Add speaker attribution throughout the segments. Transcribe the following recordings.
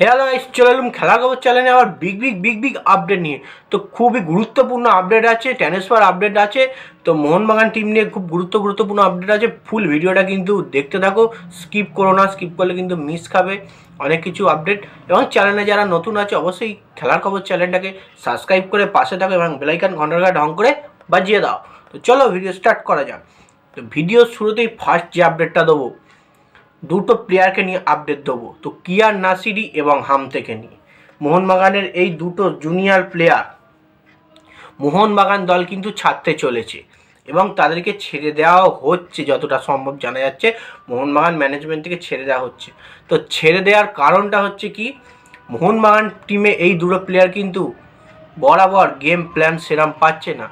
Speaker 1: Hello guys চলে এলাম খেলা খবর চ্যানেলে আবার big big big big update নিয়ে। তো খুবই গুরুত্বপূর্ণ আপডেট আছে ট্রান্সফার আপডেট আছে। তো মোহনবাগান টিম নিয়ে খুব গুরুত্ব, গুরুত্বপূর্ণ আপডেট আছে। ফুল ভিডিওটা কিন্তু দেখতে থাকো স্কিপ করো না স্কিপ করলে কিন্তু মিস খাবে। অনেক কিছু আপডেট এবং চ্যানেলে যারা নতুন আছে, অবশ্যই খেলার খবর চ্যানেলটাকে সাবস্ক্রাইব করে পাশে থাকো এবং বেলাইকান ঘণ্টার ঢং করে বাজিয়ে দাও। তো চলো ভিডিও স্টার্ট করা যাক। তো ভিডিও শুরুতেই ফার্স্ট যে আপডেটটা দেবো। দুটো প্লেয়ারকে নিয়ে আপডেট দেবো। তো কিয়ার নাসিরি এবং হামতেকে নিয়ে। মোহনবাগানের এই দুটো জুনিয়র প্লেয়ার মোহনবাগান দল কিন্তু ছাড়তে চলেছে এবং তাদেরকে ছেড়ে দেওয়া হচ্ছে, যতটা সম্ভব জানা যাচ্ছে, মোহনবাগান ম্যানেজমেন্ট থেকে ছেড়ে দেওয়া হচ্ছে। তো ছেড়ে দেওয়ার কারণটা হচ্ছে কি, মোহনবাগান টিমে এই দুটো প্লেয়ার কিন্তু বরাবর গেম প্ল্যান সেরাম পাচ্ছে না।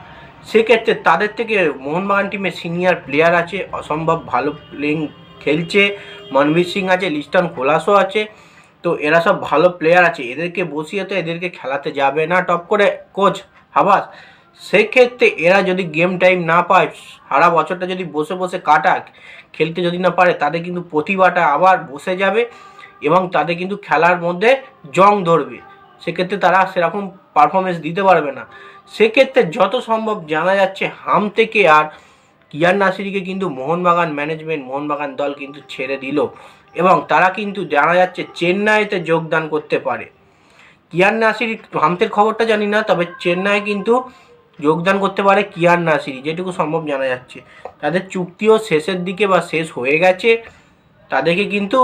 Speaker 1: সেক্ষেত্রে তাদের থেকে মোহনবাগান টিমে সিনিয়র প্লেয়ার আছে, অসম্ভব ভালো প্লেইং খেলছে মনবীর সিং আছে, লিস্টন কোলাসও আছে, তো এরা সব ভালো প্লেয়ার আছে। এদেরকে বসিয়ে তো এদেরকে খেলাতে যাবে না টপ করে। কোচ হাবাস, সেক্ষেত্রে এরা যদি গেম টাইম না পায়, সারা বছরটা যদি বসে বসে কাটাক খেলতে যদি না পারে, তাদের কিন্তু প্রতিভাটা আবার বসে যাবে এবং তাদের কিন্তু খেলার মধ্যে জং ধরবে। সেক্ষেত্রে তারা সেরকম পারফরমেন্স দিতে পারবে না। সেক্ষেত্রে যত সম্ভব জানা যাচ্ছে, হাম থেকে আর কিয়ার নাসিরিকে কিন্তু মোহনবাগান ম্যানেজমেন্ট মোহনবাগান দল কিন্তু ছেড়ে দিল এবং তারা কিন্তু জানা যাচ্ছে চেন্নাইতে যোগদান করতে পারে। কিয়ার নাসিরি, হামতের খবরটা জানি না, তবে চেন্নাই কিন্তু যোগদান করতে পারে কিয়ার নাসিরি, যেটুকু সম্ভব জানা যাচ্ছে। তাদের চুক্তিও শেষের দিকে বা শেষ হয়ে গেছে, তাদেরকে কিন্তু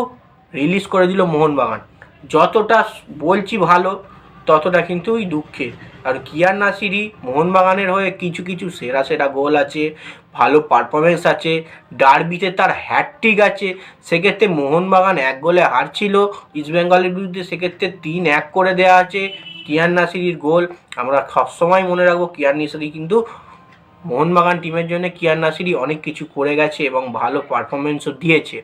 Speaker 1: রিলিজ করে দিল মোহনবাগান। যতটা বলছি ভালো ততটা কিন্তু ওই দুঃখের। আর কিয়ার নাসিরি, মোহনবাগানের হয়ে কিছু কিছু সেরা সেরা গোল আছে, ভালো পারফরমেন্স আছে ডার্বিতে তার হ্যাটট্রিক আছে, সেক্ষেত্রে মোহনবাগান এক গোলে হারছিল ইস্টবেঙ্গলের বিরুদ্ধে সেক্ষেত্রে তিন এক করে দেওয়া আছে কিয়ার নাসিরির গোল। আমরা সবসময় মনে রাখব কিয়ার নাসিরি কিন্তু মোহনবাগান টিমের জন্য কিয়ার নাসিরি অনেক কিছু করে গেছে এবং ভালো পারফরমেন্সও দিয়েছে।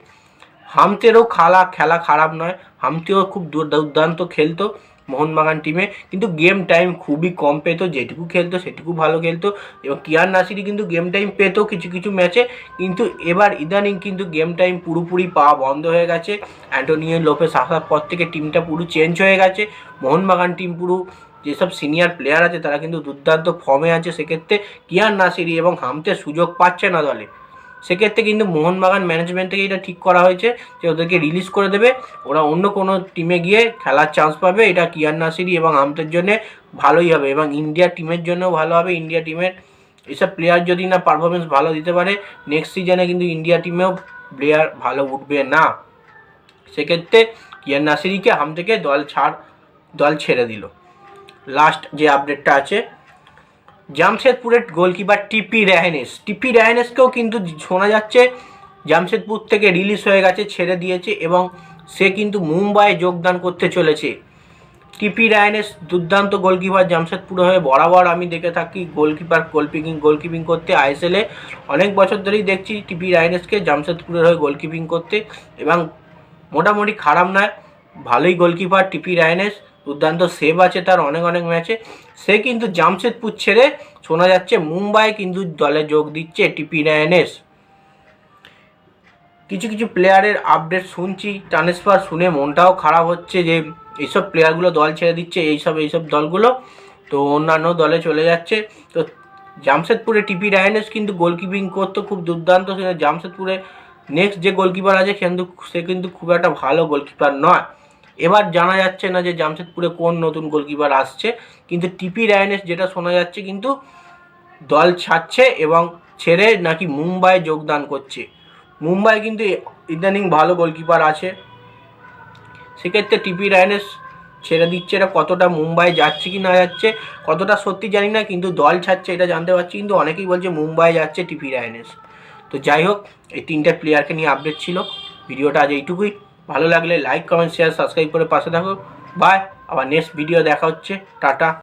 Speaker 1: হামতেরও খালা, খেলা খারাপ নয়, হামতেও খুব দুর- দুর্দান্ত খেলতো। মোহনবাগান টিমে কিন্তু গেম টাইম খুবই কম পেতো, যেটুকু খেলতো সেটুকু ভালো খেলতো। এবং কিয়ার নাসিরি কিন্তু গেম টাইম পেতো কিছু কিছু ম্যাচে কিন্তু এবার ইদানিং কিন্তু গেম টাইম পুরোপুরি পাওয়া বন্ধ হয়ে গেছে। অ্যান্টোনিও লোপেস আসার পর থেকে টিমটা পুরো চেঞ্জ হয়ে গেছে। মোহনবাগান টিম পুরো যেসব সিনিয়র প্লেয়ার আছে, তারা কিন্তু দুর্দান্ত ফর্মে আছে। সেক্ষেত্রে কিয়ার নাসিরি এবং হামতে সুযোগ পাচ্ছে না দলে। সেক্ষেত্রে কিন্তু মোহনবাগান ম্যানেজমেন্ট থেকে এটা ঠিক করা হয়েছে যে ওদেরকে রিলিজ করে দেবে। ওরা অন্য কোনো টিমে গিয়ে খেলার চান্স পাবে। এটা কিয়ার নাসিরি এবং আমতের জন্য ভালোই হবে এবং ইন্ডিয়া টিমের জন্যও ভালো হবে। ইন্ডিয়া টিমের এসব প্লেয়ার যদি না পারফরমেন্স ভালো দিতে পারে নেক্সট সিজনে কিন্তু ইন্ডিয়া টিমেও প্লেয়ার ভালো উঠবে না। সেক্ষেত্রে কিয়ার নাসিরিকে হাম থেকে দল ছাড়, দল ছেড়ে দিল। লাস্ট যে আপডেটটা আছে জামশেদপুরের গোলকিপার টিপি রেহানেস। টিপি রেহানেসকেও কিন্তু শোনা যাচ্ছে, জামশেদপুর থেকে রিলিজ হয়ে গেছে, ছেড়ে দিয়েছে এবং সে কিন্তু মুম্বাইয়ে যোগদান করতে চলেছে। টিপি রায়নেস দুর্দান্ত গোলকিপার, জামশেদপুরে হয়ে বরাবর আমি দেখে থাকি গোলকিপার, গোলকিপিং গোলকিপিং করতে। আইএসএলে অনেক বছর ধরেই দেখছি টিপি রায়নেসকে জামশেদপুরের হয়ে গোলকিপিং করতে এবং মোটামুটি খারাপ নয়, ভালোই গোলকিপার টিপি রায়নেস দুর্দান্ত সেভ আছে তার অনেক অনেক ম্যাচে সে কিন্তু জামশেদপুর ছেড়ে শোনা যাচ্ছে মুম্বাই কিন্তু দলে যোগ দিচ্ছে টিপি রায়নেস কিছু কিছু প্লেয়ারের আপডেট শুনছি ট্রান্সফার শুনে মনটাও খারাপ হচ্ছে যে এইসব প্লেয়ারগুলো দল ছেড়ে দিচ্ছে, এইসব এইসব দলগুলো। তো অন্যান্য দলে চলে যাচ্ছে। তো জামশেদপুরে টিপি রায়নেস কিন্তু গোলকিপিং করতো, খুব দুর্দান্ত। জামশেদপুরে নেক্সট যে গোলকিপার আছে কিন্তু সে কিন্তু খুব একটা ভালো গোলকিপার নয়। এবার জানা যাচ্ছে না যে জামশেদপুরে কোন নতুন গোলকিপার আসছে, কিন্তু টিপি রায়নেস যেটা শোনা যাচ্ছে কিন্তু দল ছাড়ছে এবং ছেড়ে নাকি মুম্বাই যোগদান করছে। মুম্বাই কিন্তু ইদানিং ভালো গোলকিপার আছে। সেক্ষেত্রে টিপি রায়নেস ছেড়ে দিচ্ছে, এটা কতটা মুম্বাই যাচ্ছে কি না যাচ্ছে, কতটা সত্যি জানি না, কিন্তু দল ছাড়ছে এটা জানতে পারছি, কিন্তু অনেকেই বলছে মুম্বাই যাচ্ছে টিপি রায়নেস। তো যাই হোক, এই তিনটে প্লেয়ারকে নিয়ে আপডেট ছিল, ভিডিওটা আজ এইটুকুই। ভালো লাগলে লাইক কমেন্ট শেয়ার সাবস্ক্রাইব করে পাশে থাকো। বাই আবার নেক্সট ভিডিও দেখা হচ্ছে। টাটা